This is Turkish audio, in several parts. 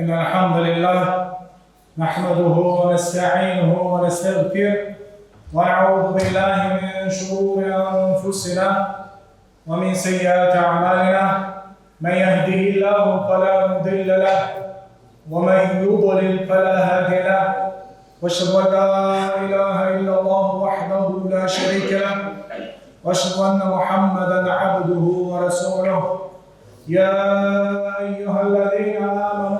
إن الحمد لله نحمده ونستعينه ونستغفره ونعوذ بالله من شرور أنفسنا ومن سيئات أعمالنا. من يهده الله فلا مضل له ومن يضلل فلا هادي له. وأشهد أن لا إله إلا الله وحده لا شريك له. وأشهد أن محمدا عبده ورسوله. يا أيها الذين آمنوا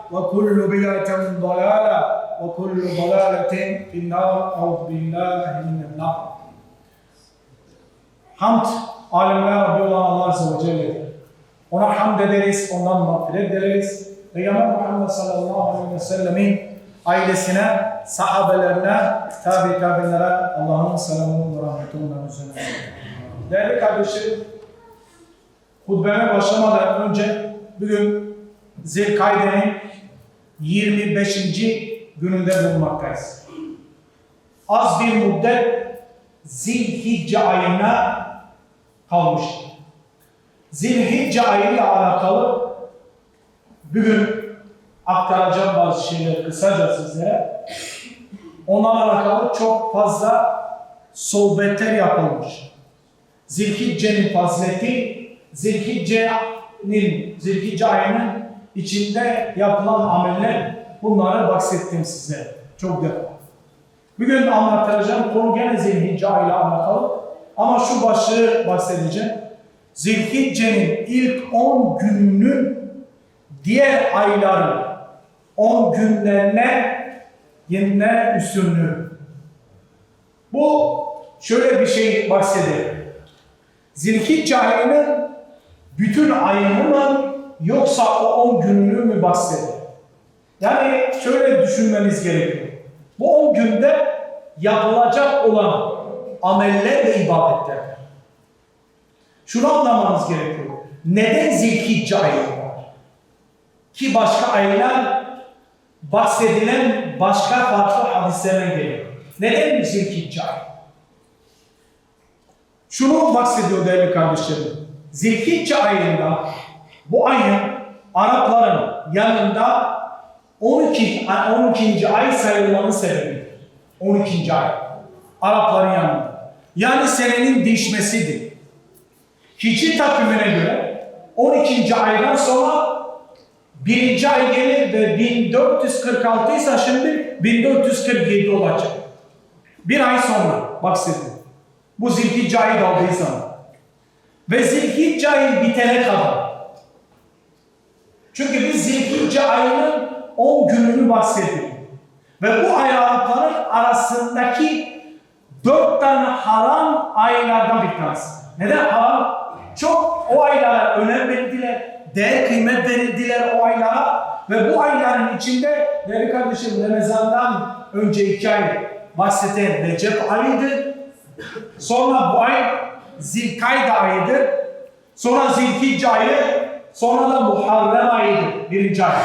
وكل بدعه ضلاله وكل ضلاله في النار او بالله من النار Hamd alemler Rabbi olan Allah Azze ve Celle'dir. Ona hamd ederiz, ondan mağfiret dileriz. Peygamber Muhammed sallallahu aleyhi ve sellemin ailesine, sahabelerine, tabi tabinlere Allah'ın selamını ve rahmetini onların üzerine. olsun. Değerli kardeşlerim, hutbeme başlamadan önce bugün Zilkayde'nin 25. gününde bulunmaktayız. Az bir müddet Zilhicce ayına kalmış. Zilhicce ayıyla alakalı bugün aktaracağım bazı şeyleri kısaca sizlere. Onlarla alakalı çok fazla sohbetler yapılmış. Zilhicce'nin fazileti, Zilhicce'nin, Zilhicce ayının içinde yapılan ameller bunları bahsettim size çok defa. Bugün anlatacağım konu gene Zilhicce ile alakalı. Ama şu başlığı bahsedeceğim. Zilhicce'nin ilk 10 gününün diğer ayların 10 günlerine yenine üstünlüğü. Bu şöyle bir şey bahseder. Zilhicce ayının bütün ayını mı yoksa o 10 gününü mü bahseder? Yani şöyle düşünmeniz gerekiyor. Bu 10 günde yapılacak olan ameller ve ibadetler. Şunu anlamanız gerekiyor. Neden Zilhicce ayı var? Ki başka aylar bahsedilen başka farklı hadislerden geliyor. Neden Zilhicce ayı? Şunu bahsediyor değerli kardeşlerim. Zilhicce ayında bu ayın Arapların yanında 12, 12. ay sayılmanın sebebi. 12. ay. Arapların yanında. Yani senenin değişmesidir. Hicri takvimine göre 12. aydan sonra 1. ay gelir ve 1446 ise şimdi 1447 olacak. Bir ay sonra bahsediyor. Bu zilhicce ayı daldığı zaman. Ve zilhicce ayı bitene kadar. Çünkü biz zilhicce ayının 10 gününü bahsediyor. Ve bu ay Arapların arasındaki dört tane haram aylardan bir tanesi. Neden haram? Çok o aylara önem verdiler, değer kıymet verildiler o aylara ve bu ayların içinde değerli kardeşim Ramazan'dan önce iki ay bahseden Recep ayıdır. Sonra bu ay Zilkayda ayıdır. Sonra Zilhicce ayı, sonra da Muharrem ayıdır birinci ay.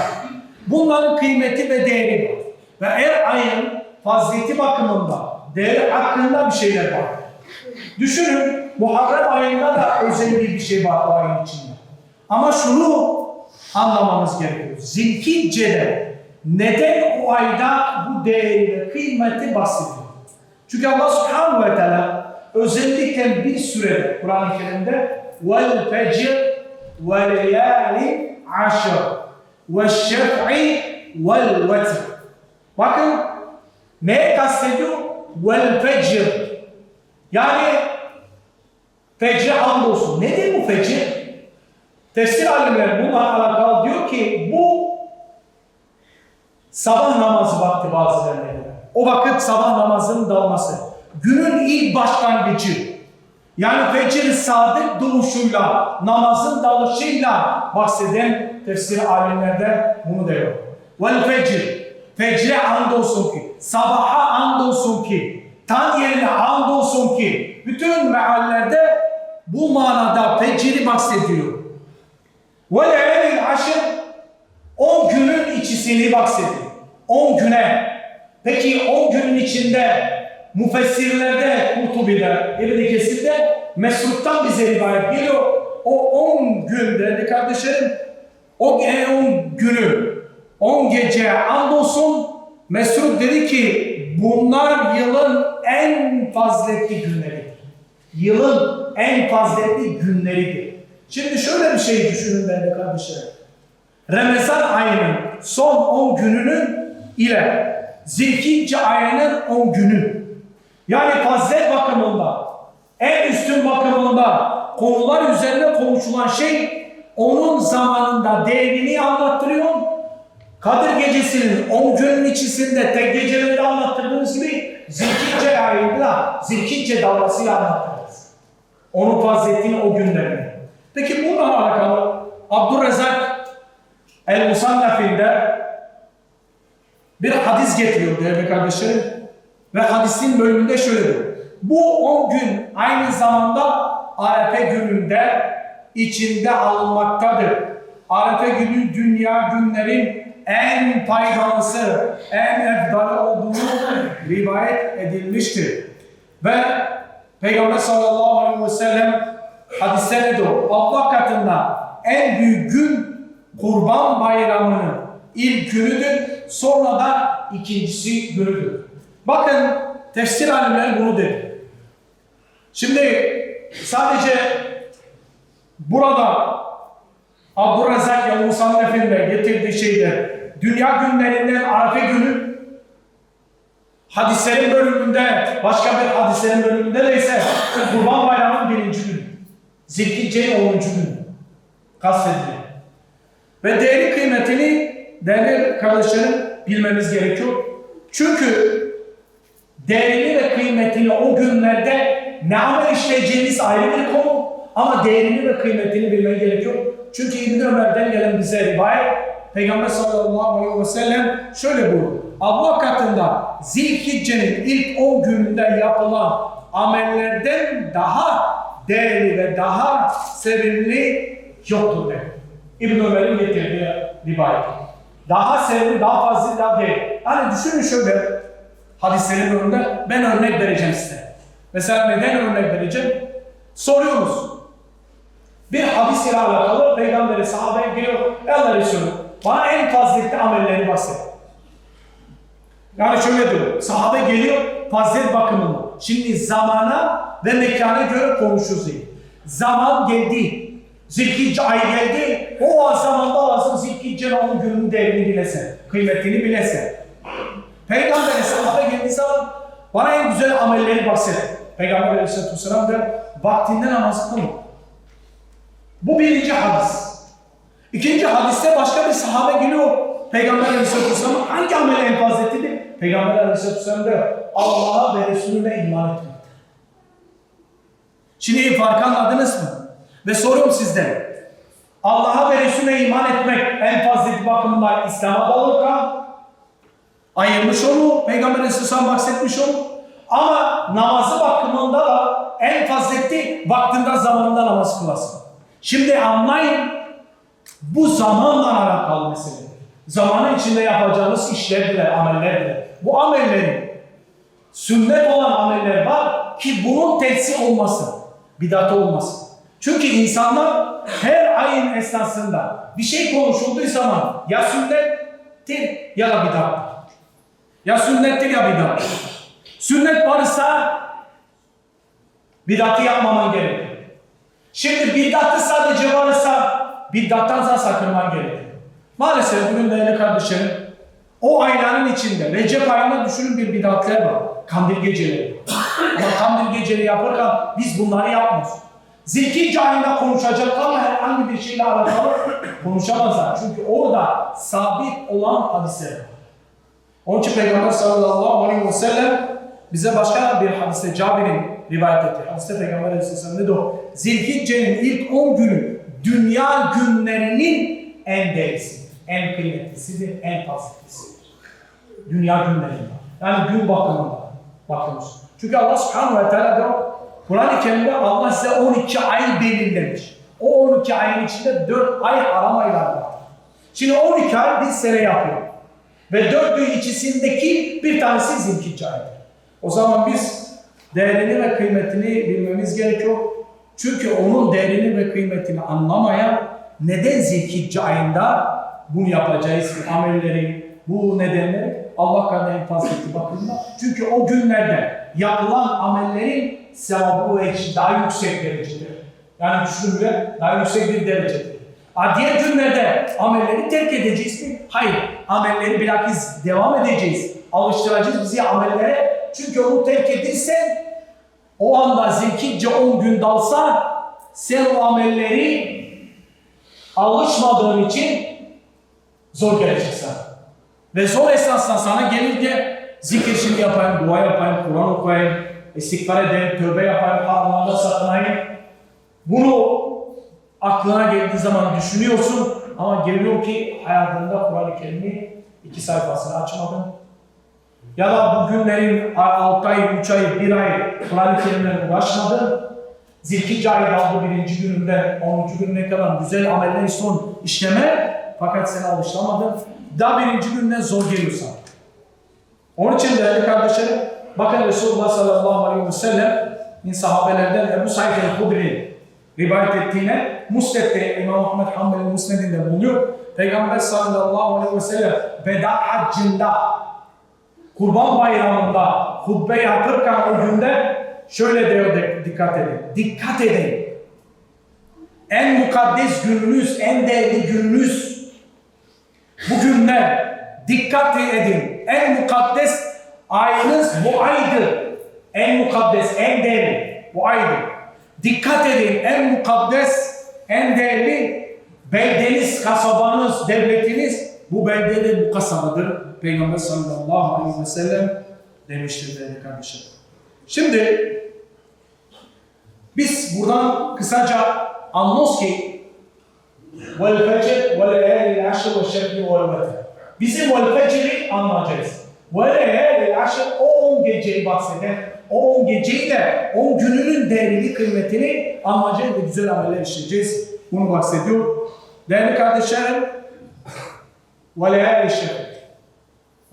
Bunların kıymeti ve değeri var. Ve her ayın fazileti bakımında değeri hakkında bir şeyler var. Düşünün Muharrem ayında da özelliği bir şey var o ayın içinde. Ama şunu anlamamız gerekiyor. Zilhicce'de neden o ayda bu değeri ve kıymeti bahsediyor? Çünkü Allah subhanahu ve teala özellikle bir sürede Kur'an-ı Kerim'de vel fecr ve leyali aşr ve şef'i vel vetr Bakın Neye kastediyor? Vel fecr. Yani fecre hamdolsun. Nedir bu fecir? Tefsir alimleri bununla alakalı diyor ki bu sabah namazı vakti bazılarına göre. O vakit sabah namazının dalması. Günün ilk başlangıcı. Yani fecir sadık doğuşuyla, namazın dalışıyla bahseden tefsir alimlerde bunu diyor. Vel fecir. Fecre andolsun ki, sabaha andolsun ki, tan yerine andolsun ki, bütün meallerde bu manada feciri bahsediyor. Ve leylil aşır 10 günün içisini bahsediyor. 10 güne. Peki 10 günün içinde müfessirlerde, Kurtubi'de, İbn-i Kesir'de Mesrut'tan bize rivayet geliyor. O 10 gün değerli kardeşlerim, o 10 günü, 10 gece andolsun Mesrut dedi ki bunlar yılın en faziletli günleridir. Yılın en faziletli günleridir. Şimdi şöyle bir şey düşünün değerli kardeşlerim. Ramazan ayının son 10 gününün ile Zilhicce ayının 10 günü. Yani fazilet bakımında, en üstün bakımında konular üzerine konuşulan şey onun zamanında değerini anlattırıyor. Kadir gecesinin 10 günün içerisinde tek gecelerde anlattırdığımız gibi Zilhicce ayında Zilhicce dalgasıyla anlattırırız. Onun faziletini o günlerini. Peki bununla alakalı Abdurrezzak El-Musannaf'inde bir hadis getiriyor değerli kardeşlerim. Ve hadisin bölümünde şöyle diyor. Bu 10 gün aynı zamanda Arefe gününde içinde alınmaktadır. Arefe günü dünya günlerin en faydalısı, en efdal olduğunu rivayet edilmiştir. Ve Peygamber sallallahu aleyhi ve sellem hadiste ne diyor? Allah katında en büyük gün Kurban Bayramı'nın ilk günüdür, sonra da ikincisi günüdür. Bakın tefsir alimleri bunu dedi. Şimdi sadece burada Abdurrezzak ya Musa'nın efendime getirdiği şeyde dünya günlerinden Arafe günü hadislerin bölümünde başka bir hadislerin bölümünde de ise Kurban Bayramı'nın birinci günü. Zilhicce'nin 10. günü kastediliyor. Ve değeri kıymetini değerli kardeşlerim bilmemiz gerekiyor. Çünkü değerini ve kıymetini o günlerde ne amel işleyeceğimiz ayrı bir konu ama değerini ve kıymetini bilmen gerekiyor. Çünkü İbn Ömer'den gelen bize rivayet Peygamber sallallahu aleyhi ve sellem şöyle buyuruyor. Allah katında Zilhicce'nin ilk 10 gününde yapılan amellerden daha değerli ve daha sevimli yoktur dedi. İbn Ömer'in getirdiği rivayet. Daha sevimli, daha fazla, değil. Hani düşünün şöyle hadislerin önünde ben örnek vereceğim size. Mesela neden örnek vereceğim? Soruyoruz. Bir hadis ile alakalı peygamberi sahabeye geliyor. Allah Resulü bana en faziletli amelleri bahset. Yani şöyle diyor. Sahabe geliyor fazilet bakımından. Şimdi zamana ve mekana göre konuşuyoruz. diye. Zaman geldi. Zilhicce ay geldi. O zamanda lazım Zilhicce'nin onun günün değerini bilese. Kıymetini bilese. Peygamber sahabe geldiği bana en güzel amelleri bahset. Peygamber aleyhissalatü vesselam der vaktinde namaz kılın. Bu birinci hadis. İkinci hadiste başka bir sahabe geliyor. Peygamber aleyhissalatü vesselam hangi amel en faziletlidir? Peygamber aleyhissalatü vesselam der Allah'a ve Resulüne iman etmek. Şimdi farkı anladınız mı? Ve soruyorum sizden. Allah'a ve Resulüne iman etmek en faziletli bakımından İslam'a bağlıkla ayırmış onu, Peygamber Aleyhisselam bahsetmiş onu. Ama namazı bakımında da en faziletli vaktinde zamanında namaz kılasın. Şimdi anlayın bu zamanla alakalı mesele. Zamanın içinde yapacağınız işlerdir, amellerdir. Bu amellerin sünnet olan ameller var ki bunun tersi olmasın. Bidat olmasın. Çünkü insanlar her ayın esnasında bir şey konuşulduğu zaman ya sünnettir ya da bidattır. Ya sünnettir ya bidat. Sünnet varsa bidatı yapmaman gerekir. Şimdi bidatı sadece varsa bidattan da sakınman gerekir. Maalesef bugün değerli kardeşlerim O ayların içinde Recep ayında düşünün bir bidatler var. Kandil geceleri. Ama kandil geceleri yaparken biz bunları yapmıyoruz. Zilhicce ayında konuşacak ama herhangi bir şeyle alakalı konuşamazlar. Çünkü orada sabit olan hadisler var. Onun için Peygamber sallallahu aleyhi ve sellem bize başka bir hadiste Cabir'in rivayet etti. Hadiste Peygamber aleyhisselam ne diyor? Zilhicce'nin ilk 10 günü dünya günlerinin en değerlisidir, en kıymetlisidir, en tavsiyesidir. Dünya günlerinde. Yani gün bakımında bakıyoruz. Çünkü Allah subhanahu ve teala diyor, Kur'an-ı Kerim'de Allah size 12 ay belirlemiş. O 12 ayın içinde 4 ay haram aylar var. Şimdi 12 ay bir sene yapıyor. Ve dördü ikisindeki bir tanesi zilhicce ayıdır. O zaman biz değerini ve kıymetini bilmemiz gerekiyor. Çünkü onun değerini ve kıymetini anlamayan neden zilhicce ayında bunu yapacağız, amelleri, bu nedenleri Allah kadar en fazlaki bakımda. Çünkü o günlerde yapılan amellerin sevabı ve eşi daha yüksek derecedir. Yani düşününce daha yüksek bir derecedir. Diğer günlerde amelleri terk edeceğiz mi? Hayır. Amelleri bilakis devam edeceğiz. Alıştıracağız bizi amellere. Çünkü onu terk edirsen o anda zilkicce 10 gün dalsa sen o amelleri alışmadığın için zor gelecek sana. Ve zor esnasında sana gelir ki zikir şimdi yapayım, dua yapayım, Kur'an okuyayım, istiğfar edeyim, tövbe yapayım, Allah'ına sakınayım. Bunu aklına geldiği zaman düşünüyorsun ama geliyor ki hayatında Kur'an-ı Kerim'i iki sayfasını açmadın. Ya da bu günlerin 6 ay, 3 ay, 1 ay Kur'an-ı Kerim'le uğraşmadın. Zilhicce ayı aldı birinci gününde, 10. gününe kadar güzel ameller son işleme fakat sen alışamadın. Daha birinci günden zor geliyor. Onun için değerli kardeşlerim, bakın Resulullah sallallahu aleyhi ve sellem'in sahabelerden Ebu Said el-Hudri rivayet ettiğine Musned'de İmam Ahmed Hanbel'in Musned'inde bulunuyor. Peygamber sallallahu aleyhi ve sellem veda haccında Kurban Bayramı'nda hutbe yapırken o günde şöyle diyor dikkat edin. Dikkat edin. En mukaddes gününüz, en değerli gününüz bu günler dikkat edin. En mukaddes ayınız bu aydır. En mukaddes, en değerli bu aydır. Dikkat edin. En mukaddes, en değerli beldeniz, kasabanız, devletiniz bu beldenin bu kasabadır. Peygamber sallallahu aleyhi ve sellem demiştir değerli kardeşim. Şimdi biz buradan kısaca anlıyoruz ki vel fecr ve leyali aşr. Bizim vel fecri anlayacağız. Ve leyali aşr o on geceyi bahseder. O on geceyi de on gününün değerini, kıymetini anlayacağız ve güzel ameller işleyeceğiz. Bunu bahsediyor. Değerli kardeşlerim, وَلَيَالِ الشَّفْرِ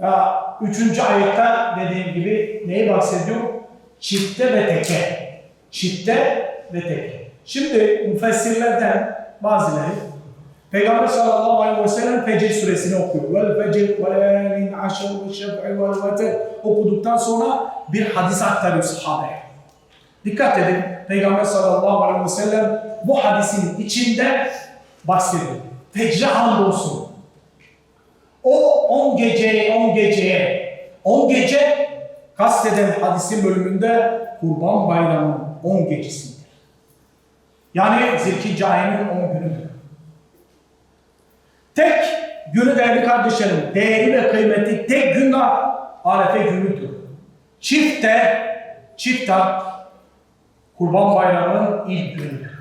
ya, üçüncü ayette dediğim gibi neyi bahsediyor? Çifte ve teke. Çifte ve teke. Şimdi müfessirlerden bazıları Peygamber sallallahu aleyhi ve sellem Fecr suresini okuyor. Vel fecr ve leyalin aşr ve şef'i vel vetir okuduktan sonra bir hadis aktarıyor sahabeye. Dikkat edin. Peygamber sallallahu aleyhi ve sellem bu hadisin içinde bahsediyor. Fecre hamdolsun. O 10 geceye, 10 geceye, 10 gece kasteden hadisin bölümünde Kurban Bayramı'nın 10 gecesidir. Yani Zilhicce ayının 10 günüdür. Tek günü değerli kardeşlerim, değeri ve kıymeti tek gün de Arefe günüdür. Çifte, çifte Kurban Bayramı'nın ilk günüdür.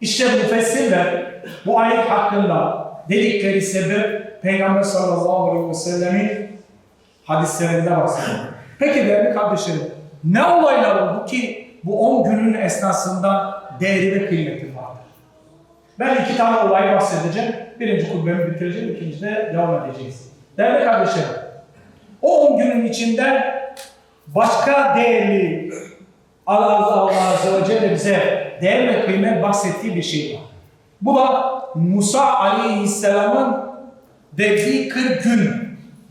İşte müfessirler bu ayet hakkında dedikleri sebep Peygamber sallallahu aleyhi ve sellemin hadislerinde bahsediyor. Peki değerli kardeşlerim, ne olaylar oldu ki bu 10 günün esnasında değeri ve kıymeti vardır? Ben iki tane olay bahsedeceğim. Birinci kubbemi bitireceğim, ikinci de devam edeceğiz. Değerli kardeşlerim, o 10 günün içinde başka değerli Allah Allah Azze ve Celle bize değer ve kıymet bahsettiği bir şey var. Bu da Musa Aleyhisselam'ın verdiği 40 gün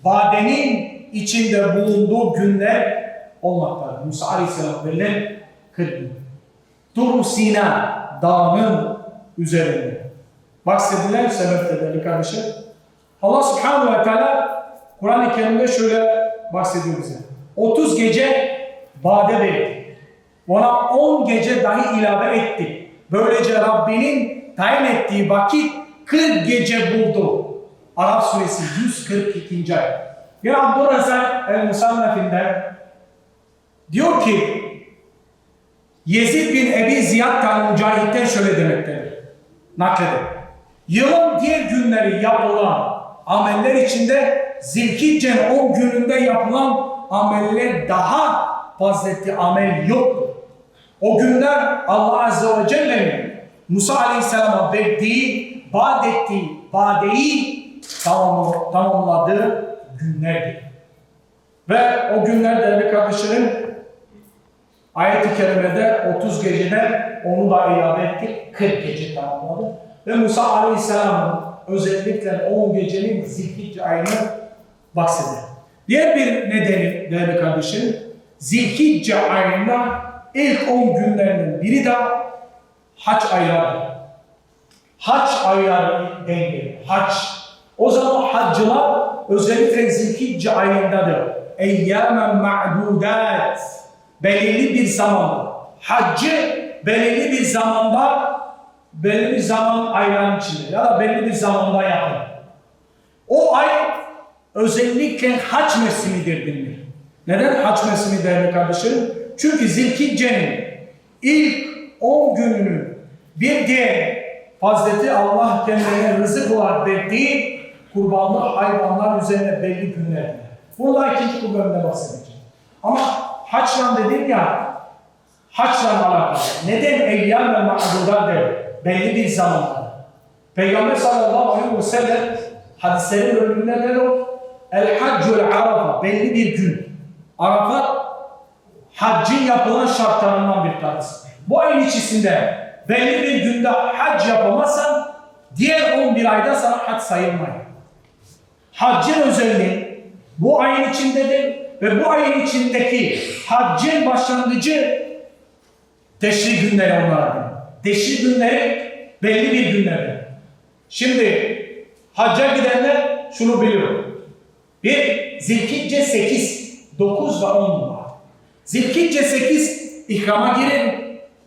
vadenin içinde bulunduğu günler olmaktadır. Musa Aleyhisselam verilen 40 gün. Tur Sina dağının üzerinde. Bahsedilen sebep de değerli kardeşler. Allah Subhanahu ve Teala Kur'an-ı Kerim'de şöyle bahsediyor bize. 30 gece bade verdi. Ona 10 gece dahi ilave etti. Böylece Rabbinin tayin ettiği vakit 40 gece buldu. Arap suresi 142. ayet. Yine Abdurrazak el-Musannef'inden diyor ki Yezid bin Ebi Ziyad kan Mücahit'ten şöyle demektedir. Nakleder. Yılın diğer günleri yapılan ameller içinde Zilhicce'nin 10 gününde yapılan ameller daha faziletli amel yoktur. O günler Allah Azze ve Celle'nin Musa Aleyhisselam'a verdiği, vaat ettiği vadeyi tamam, tamamladığı günlerdir. Ve o günler değerli kardeşlerim ayet-i kerimede 30 geceden onu da ilave ettik. 40 gece tamamladı. Ve Musa Aleyhisselam'ın özellikle 10 gecenin Zilhicce ayını bahseder. Diğer bir nedeni değerli kardeşlerim Zilhicce ayında ilk 10 günlerinin biri de haç aylarıdır. Haç ayları dengeli. Haç. O zaman haccılar özellikle Zilhicce ayındadır. Eyyamen ma'dudat. Belirli bir zaman. Haccı belirli bir zamanda belirli bir zaman ayların içinde ya da belirli bir zamanda yapın. O ay özellikle haç mevsimidir denilir. Neden haç mevsimi değerli kardeşlerim? Çünkü Zilhicce'nin ilk 10 gününün bir diğer fazleti Allah kendilerine rızık olarak verdiği kurbanlı hayvanlar üzerine belli günlerdir. Bunu da ikinci bu bölümde bahsedeceğim. Ama haçla dedim ya, haçla alakalı. Neden eyyam ve ma'dudat der? Belli bir zamanda. Peygamber sallallahu aleyhi ve sellem hadislerin bölümünde ne o? El haccul arafa. Belli bir gün. Arafat haccın yapılan şartlarından bir tanesi. Bu ayın içerisinde belli bir günde hac yapamazsan diğer 11 ayda sana hac sayılmıyor. Haccın özelliği bu ayın içindedir ve bu ayın içindeki haccın başlangıcı teşri günleri onlara denir. Teşri günleri belli bir günlerdir. Şimdi hacca gidenler şunu biliyor. Bir, Zilhicce 8, 9 ve 10 var. Zilhicce 8 ihrama girir,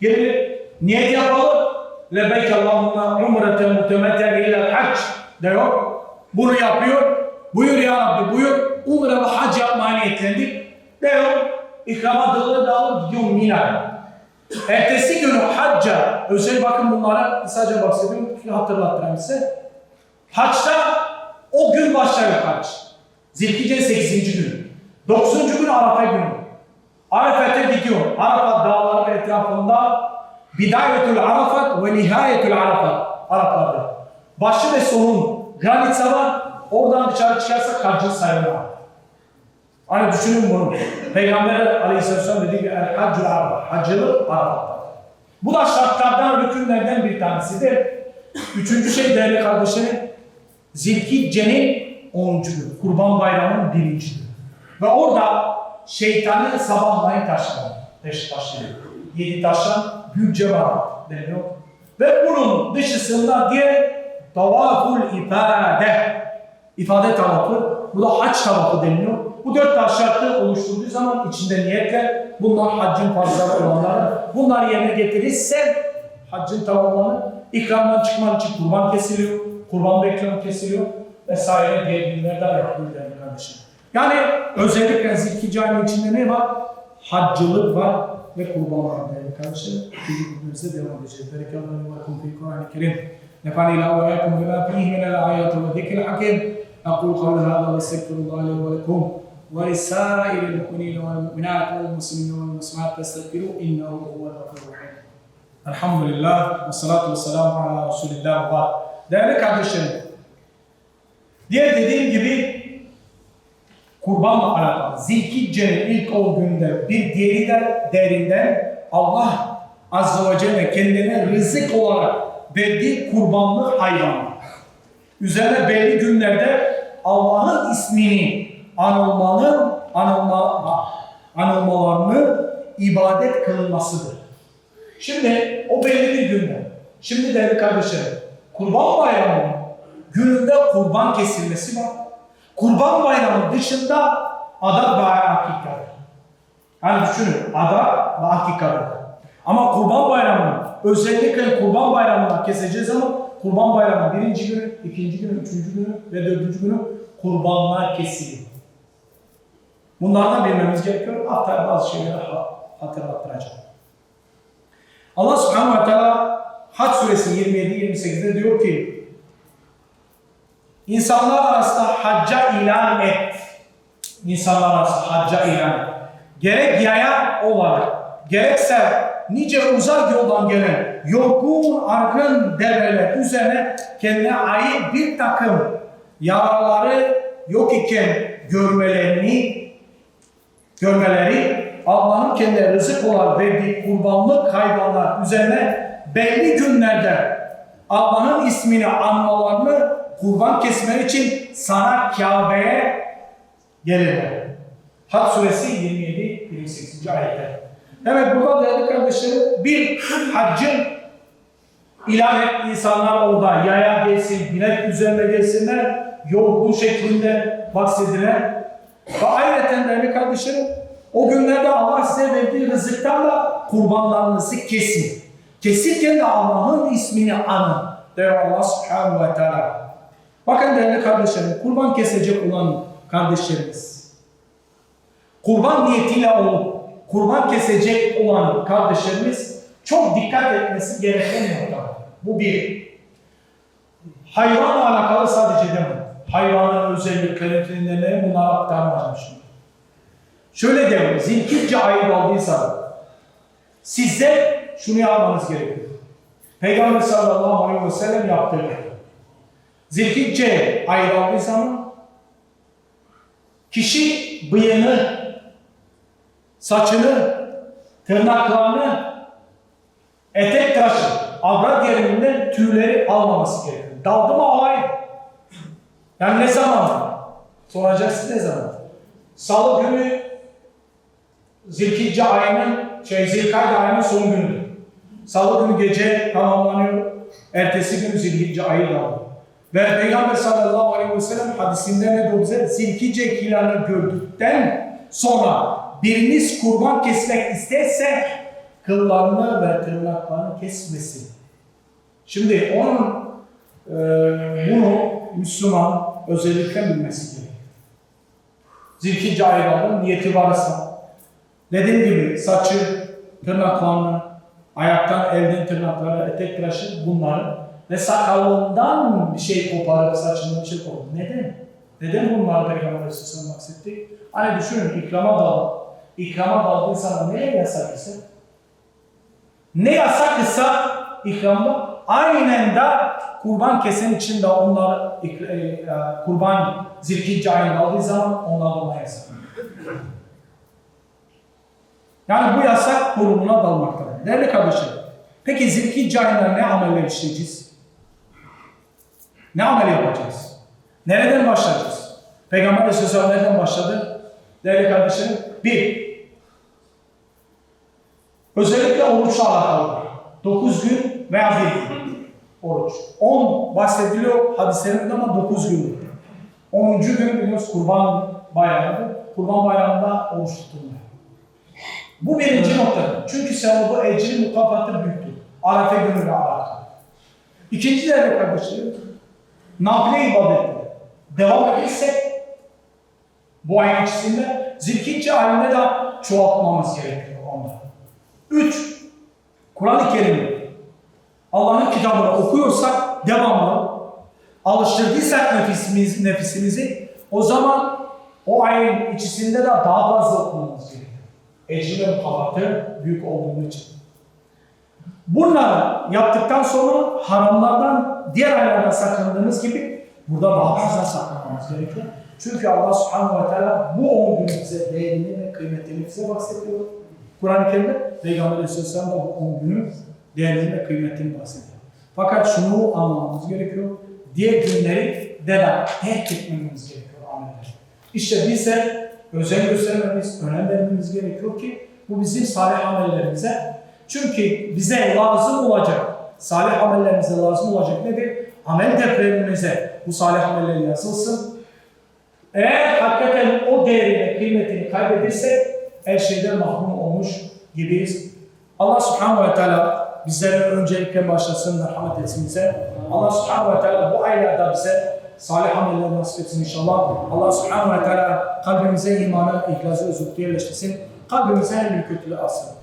girir, niyet yapalım. Lebeyk Allahümme umreten mutemeten ile hac diyor. Bunu yapıyor. Buyur ya Rabbi buyur. Umre ve hac yapmaya niyetlendik. Diyor. İhrama dalı dalı gidiyor Mina. Ertesi günü hacca, özel bakın bunlara kısaca bahsediyorum, hatırlattırayım size. Haçta o gün başlıyor hac. Zilhicce 8. gün. 9. gün Arafa günü. Arafat'a gidiyor. Arafat dağları ve etrafında Bidayetül Arafat ve Nihayetül Arafat. Araplarda. Başı ve sonun granitsa var. Oradan dışarı çıkarsa hacı sayılır. Hani düşünün bunu. Peygamber Aleyhisselam dediği gibi El Haccül Arafat. Hacılık Arafat'ta. Bu da şartlardan, rükünlerden bir tanesidir. Üçüncü şey değerli kardeşlerim. Zilhicce'nin 10. günü. Kurban Bayramı'nın birinci günü. Ve orada şeytanı sabahlayın taşlar. Beş taşları. Yedi taşlar büyük cemaat deniyor. Ve bunun dışısında diye tavaful ifade. ifade tavafı. Bu da hac tavafı deniliyor. Bu dört taş şartı oluşturduğu zaman içinde niyetle bunlar haccın fazlaları olanlar. Bunlar yerine getirirse haccın tamamlanır. İkramdan çıkman için kurban kesiliyor. Kurban bekliyor kesiliyor. Vesaire diğer günlerden yapılıyor değerli kardeşim. Yani özellikle zilhicce ayının içinde ne var? Haccılık var ve kurban var değerli kardeşim. İkinci bölümümüzde devam edeceğiz. Berekallahu ve lekum fi Kur'an-ı Kerim. Nefani ila ve yakum bima fihi min el ayat ve zikril hakim. أقول قول هذا واستغفر الله لي ولكم ولسائر المؤمنين والمؤمنات والمسلمين والمسلمات فاستغفروه انه هو الغفور الرحيم. Elhamdülillah ve salatu ve selamu ala Resulillah ve ba'd. Değerli kardeşlerim, diğer dediğim gibi kurbanla alakalı. Zilhicce'nin ilk o günde bir diğeri de derinden Allah Azze ve Celle kendine rızık olarak verdiği kurbanlı hayvan. Üzerine belli günlerde Allah'ın ismini anılmanın anılma, anılmalarını ibadet kılınmasıdır. Şimdi o belli bir günde. Şimdi değerli kardeşlerim, kurban bayramının gününde kurban kesilmesi var. Kurban bayramı dışında adak ve hakikat. Yani düşünün adak ve hakikat. Ama kurban bayramını özellikle kurban bayramına keseceğiz ama kurban bayramı birinci günü, ikinci günü, üçüncü günü ve dördüncü günü kurbanlar kesiliyor. Bunlardan bilmemiz gerekiyor. Hatta bazı şeyleri ha- hatırlattıracağım. Allah subhanahu ve teala Hac suresi 27-28'de diyor ki İnsanlar arasında hacca ilan et. İnsanlar arasında hacca ilan et. Gerek yaya olarak, gerekse nice uzak yoldan gelen yorgun, argın devreler üzerine kendine ait bir takım yaraları yok iken görmelerini görmeleri Allah'ın kendi rızık olarak verdiği kurbanlık hayvanlar üzerine belli günlerde Allah'ın ismini anmalarını kurban kesmeleri için sana Kabe'ye gelirler. Hac suresi 27 28. ayette. Evet burada değerli kardeşlerim bir haccın ilan et insanlar orada yaya gelsin, binek üzerine gelsinler, yorgun şeklinde bahsedilen ve ayrıca değerli kardeşlerim o günlerde Allah size verdiği rızıktan da kurbanlarınızı kesin. Kesirken de Allah'ın ismini anın. Der Allah subhanahu ve teala. Bakın değerli kardeşlerim, kurban kesecek olan kardeşlerimiz, kurban niyetiyle olup kurban kesecek olan kardeşlerimiz çok dikkat etmesi gereken nokta. Bu bir. Hayvanla alakalı sadece demiyorum. Hayvanın özelliklerini ne bunları aktarmayacağım şimdi. Şöyle diyorum, zilkicce ayı aldıysa size şunu yapmanız gerekiyor. Peygamber sallallahu aleyhi ve sellem yaptığı gibi. Zilkicce ayı aldıysa kişi bıyığını, saçını, tırnaklarını, etek taşı, avrat yerinden tüyleri almaması gerekiyor. Daldı mı o ay? Yani ne zaman? Soracaksın ne zaman? Salı günü Zilhicce ayının, şey Zilkayda ayının son günü. Salı günü gece tamamlanıyor. Ertesi gün Zilhicce ayı da. Ve Peygamber sallallahu aleyhi ve sellem hadisinde ne diyor bize? Zilhicce hilalini gördükten sonra biriniz kurban kesmek isterse kıllarını ve tırnaklarını kesmesin. Şimdi onun e, bunu Müslüman özellikle bilmesi gerekiyor. Zilhicce aylarının niyeti varsa dediğim gibi saçı, tırnaklarını, ayaktan elden tırnakları, etek tıraşı bunları ve sakalından bir şey koparıp saçından bir şey koparıp. Neden? Neden bunları Peygamber Aleyhisselam bahsetti? Hani düşünün ikrama dal. İkrama daldıysan neye yasak ise? Ne yasak ise ikramda aynen de kurban kesen için de onlar e, e, kurban zilhicce ayında aldığı zaman onlar ona yasak. Yani bu yasak kurumuna dalmaktadır. Değerli kardeşlerim, peki zilhicce ayında ne ameller işleyeceğiz? Ne amel yapacağız? Nereden başlayacağız? Peygamber Aleyhisselam nereden başladı? Değerli kardeşlerim, bir, özellikle oruçla alakalı. 9 gün veya bir oruç. 10 bahsediliyor hadislerinde ama 9 gün. 10. gün biliyoruz kurban bayramıdır. Kurban bayramında oruç tutulmuyor. Bu birinci nokta. Çünkü sevabı, ecri, mukafatı büyüktür. Arefe günüyle alakalı. İkinci değerli kardeşlerim, nafile ibadetleri. Devam edersek bu ayın içerisinde zilhicce ayında da çoğaltmamız gerekiyor onları. Üç, Kur'an-ı Kerim'i Allah'ın kitabını okuyorsak devamlı alıştırdıysak nefisimiz, nefisimizi o zaman o ayın içerisinde de daha fazla okumamız gerekiyor. Ecri ve büyük olduğu için. Bunları yaptıktan sonra haramlardan diğer aylardan sakındığımız gibi burada daha fazla saklanmamız gerekiyor. Çünkü Allah subhanahu ve teala bu 10 günü bize değerini ve kıymetini bize bahsediyor. Kur'an-ı Kerim'de Peygamber Aleyhisselam da bu 10 günü değerini ve kıymetini bahsediyor. Fakat şunu anlamamız gerekiyor. Diğer günleri de terk etmemiz gerekiyor ameller. İşte bize özen göstermemiz, önem vermemiz gerekiyor ki bu bizim salih amellerimize çünkü bize lazım olacak, salih amellerimize lazım olacak nedir? Amel defterimize bu salih ameller yazılsın. ayların o değerini, kıymetini kaybedersek her şeyden mahrum olmuş gibiyiz. Allah subhanahu ve teala bizlere öncelikle başlasın, merhamet etsin bize. Allah subhanahu ve teala bu aylarda bize salih ameller nasip etsin inşallah. Allah subhanahu ve teala kalbimize imanı, ihlası, özürlüğü yerleştirsin. Kalbimize her bir kötülüğü alsın.